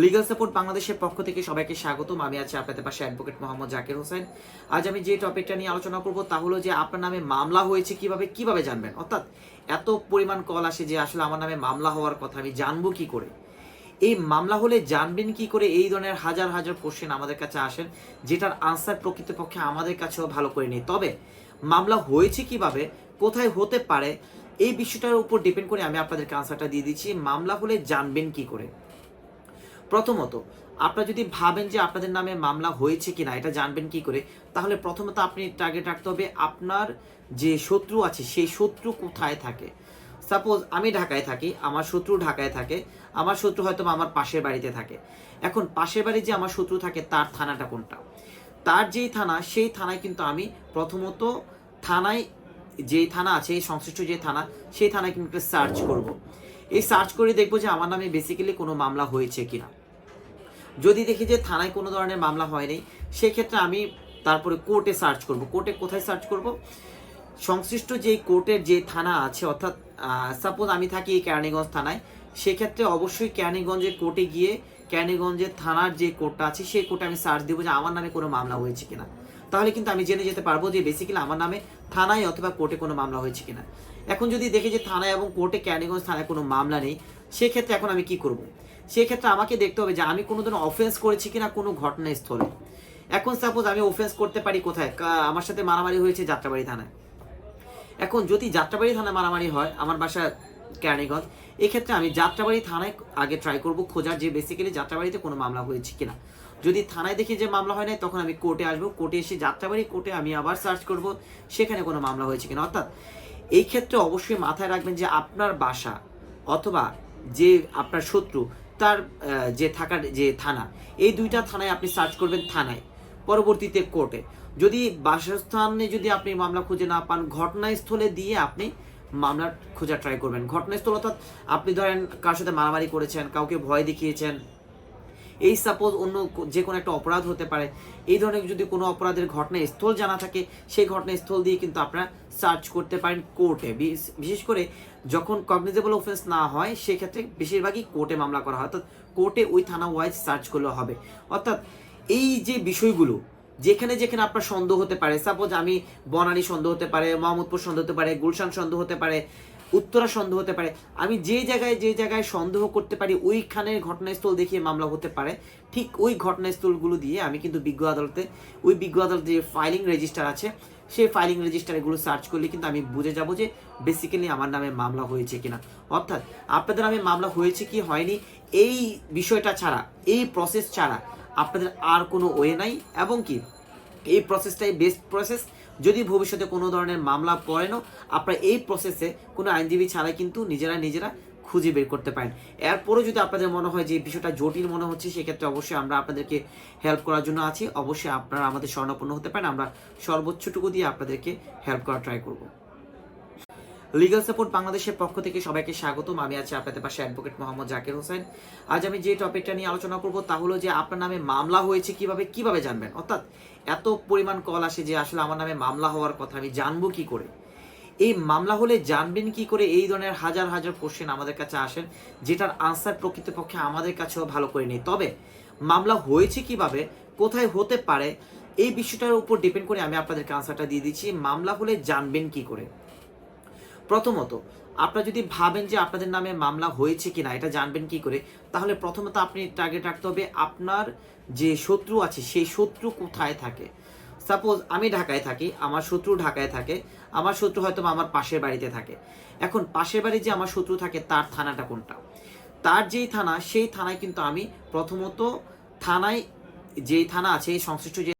Legal support বাংলাদেশের পক্ষ থেকে সবাইকে স্বাগতম। আমি আছি আপনাদের পাশে অ্যাডভোকেট মোহাম্মদ জাকির হোসেন। আজ আমি যে টপিকটা নিয়ে আলোচনা করব তা হলো যে আপনার নামে মামলা হয়েছে কীভাবে কীভাবে জানবেন? অর্থাৎ এত পরিমাণ কল আসে যে আসলে আমার নামে মামলা হওয়ার কথা, আমি জানব কি করে? এই মামলা হলে জানবেন কি করে? এই ধরনের হাজার হাজার কোশ্চেন আমাদের কাছে আসেন, যেটার আনসার প্রকৃতপক্ষে আমাদের কাছেও ভালো করে নেই। তবে মামলা হয়েছে কীভাবে, কোথায় হতে পারে, এই বিষয়টার উপর ডিপেন্ড করে আমি আপনাদেরকে আনসারটা দিয়ে দিচ্ছি। মামলা হলে জানবেন কি করে? প্রথমত, আপনারা যদি ভাবেন যে আপনাদের নামে মামলা হয়েছে কিনা, এটা জানবেন কি করে, তাহলে প্রথমত আপনি টার্গেট রাখতে হবে আপনার যে শত্রু আছে, সেই শত্রু কোথায় থাকে। সাপোজ আমি ঢাকায় থাকি, আমার শত্রু ঢাকায় থাকে, আমার শত্রু হয়তো আমার পাশের বাড়িতে থাকে। এখন পাশের বাড়ি যে আমার শত্রু থাকে, তার থানাটা কোনটা? তার যেই থানা, সেই থানায় কিন্তু আমি প্রথমত থানায় যেই থানা আছে সংশ্লিষ্ট যে থানা, সেই থানায় কিন্তু সার্চ করব। এই সার্চ করে দেখব যে আমার নামে বেসিক্যালি কোনো মামলা হয়েছে কিনা। যদি দেখি যে থানায় কোনো ধরনের মামলা হয়নি সেক্ষেত্রে আমি তারপরে কোর্টে সার্চ করব। কোর্টে কোথায় সার্চ করব? সংশ্লিষ্ট যে কোর্টের যে থানা আছে, অর্থাৎ সাপোজ আমি থাকি এই কেরানীগঞ্জ থানায়, সেক্ষেত্রে অবশ্যই কেরানীগঞ্জের কোর্টে গিয়ে, কেরানীগঞ্জের থানার যে কোর্টটা আছে, সেই কোর্টে আমি সার্চ দেবো যে আমার নামে কোনো মামলা হয়েছে কিনা। তাহলে কিন্তু আমি জেনে যেতে পারব যে বেসিক্যালি আমার নামে থানায় অথবা কোর্টে কোনো মামলা হয়েছে কিনা। এখন যদি দেখি যে থানায় এবং কোর্টে কেরানীগঞ্জ থানায় কোনো মামলা নেই, সেক্ষেত্রে এখন আমি কি করব? সেক্ষেত্রে আমাকে দেখতে হবে যে আমি কোনো ধরনের অফেন্স করেছি কিনা কোনো ঘটনাস্থলে। এখন সাপোজ আমি অফেন্স করতে পারি কোথায়? আমার সাথে মারামারি হয়েছে যাত্রাবাড়ি থানায়। এখন যদি যাত্রাবাড়ি থানায় মারামারি হয়, আমার বাসা কেরানীগঞ্জ, এক্ষেত্রে আমি যাত্রাবাড়ি থানায় আগে ট্রাই করব খোঁজার যে বেসিক্যালি যাত্রাবাড়িতে কোনো মামলা হয়েছে কিনা। যদি থানায় দেখি যে মামলা হয় নাই, তখন আমি কোর্টে আসব। কোর্টে এসে যাত্রাবাড়ি কোর্টে আমি আবার সার্চ করব সেখানে কোনো মামলা হয়েছে কিনা। অর্থাৎ এই ক্ষেত্রে অবশ্যই মাথায় রাখবেন যে আপনার বাসা অথবা যে আপনার শত্রু তার যে থাকার, যে থানা, এই দুইটা থানায় আপনি সার্চ করবেন থানায়, পরবর্তীতে কোর্টে যদি বাসস্থানে যদি আপনি মামলা খুঁজে না পান, ঘটনাস্থলে দিয়ে আপনি মামলা খোঁজা ট্রাই করবেন। ঘটনাস্থল অর্থাৎ আপনি ধরেন কার সাথে মারামারি করেছেন, কাউকে ভয় দেখিয়েছেন এই সাপোজ অন্য যে কোনো একটা অপরাধ হতে পারে। এই ধরনের যদি কোনো অপরাধের ঘটনাস্থল জানা থাকে, সেই ঘটনাস্থল দিয়ে কিন্তু আপনারা সার্চ করতে পারেন কোর্টে বিশেষ করে যখন কগনিজেবল অফেন্স না হয়, সেক্ষেত্রে বেশিরভাগই কোর্টে মামলা করা হয়। অর্থাৎ কোর্টে ওই থানা ওয়াইজ সার্চ করলে হবে। অর্থাৎ এই যে বিষয়গুলো, যেখানে যেখানে আপনার সন্দেহ হতে পারে সাপোজ আমি বনানী সন্দেহ হতে পারে, মোহাম্মদপুর সন্দেহ হতে পারে, গুলশান সন্দেহ হতে পারে উত্তরা সন্দেহ হতে পারে। আমি যে জায়গায় যে জায়গায় সন্দেহ করতে পারি, ওইখানের ঘটনাস্থল দেখিয়ে মামলা হতে পারে। ঠিক ওই ঘটনাস্থলগুলো দিয়ে আমি কিন্তু বিজ্ঞ আদালতে, ওই বিজ্ঞ আদালতে যে ফাইলিং রেজিস্টার আছে, সেই ফাইলিং রেজিস্টার এগুলো সার্চ করলে কিন্তু আমি বুঝে যাব যে বেসিক্যালি আমার নামে মামলা হয়েছে কিনা। অর্থাৎ আপনাদের নামে মামলা হয়েছে কি হয়নি, এই বিষয়টা ছাড়া, এই প্রসেস ছাড়া আপনাদের আর কোনো ওয়ে নাই। এবং কি, এই প্রসেসটাই বেস্ট প্রসেস যদি ভবিষ্যতে কোনো ধরনের মামলা পড়েনও আপনারা এই প্রসেসে কোনো আইনজীবী ছাড়াই কিন্তু নিজেরা নিজেরা খুঁজে বের করতে পারেন। এরপরও যদি আপনাদের মনে হয় যে বিষয়টা জটিল মনে হচ্ছে, সেক্ষেত্রে অবশ্যই আমরা আপনাদেরকে হেল্প করার জন্য আছি। অবশ্যই আপনারা আমাদের স্বর্ণপূর্ণ হতে পারেন। আমরা সর্বোচ্চটুকু দিয়ে আপনাদেরকে হেল্প করার ট্রাই করব। লিগাল সাপোর্ট বাংলাদেশের পক্ষ থেকে সবাইকে স্বাগতম। আমি আছি আপনাদের পাশে অ্যাডভোকেট মোহাম্মদ জাকির হোসেন। আজ আমি যে টপিকটা নিয়ে আলোচনা করব তা হলো যে আপনার নামে মামলা হয়েছে কীভাবে কীভাবে জানবেন? অর্থাৎ এত পরিমাণ কল আসে যে আসলে আমার নামে মামলা হওয়ার কথা আমি জানব কি করে? এই মামলা হলে জানবেন কি করে? এই ধরনের হাজার হাজার কোশ্চেন আমাদের কাছে আসেন, যেটার আনসার প্রকৃতপক্ষে আমাদের কাছেও ভালো করে নেই। তবে মামলা হয়েছে কীভাবে, কোথায় হতে পারে, এই বিষয়টার উপর ডিপেন্ড করে আমি আপনাদেরকে আনসারটা দিয়ে দিচ্ছি। মামলা হলে জানবেন কি করে? প্রথমত, আপনারা যদি ভাবেন যে আপনাদের নামে মামলা হয়েছে কিনা, এটা জানবেন কি করে, তাহলে প্রথমত আপনি টার্গেট রাখতে হবে আপনার যে শত্রু আছে, সেই শত্রু কোথায় থাকে। সাপোজ আমি ঢাকায় থাকি, আমার শত্রু ঢাকায় থাকে, আমার শত্রু হয়তো আমার পাশের বাড়িতে থাকে। এখন পাশের বাড়ি যে আমার শত্রু থাকে, তার থানাটা কোনটা? তার যেই থানা, সেই থানায় কিন্তু আমি প্রথমত থানায়, যেই থানা আছে, সংশ্লিষ্ট যে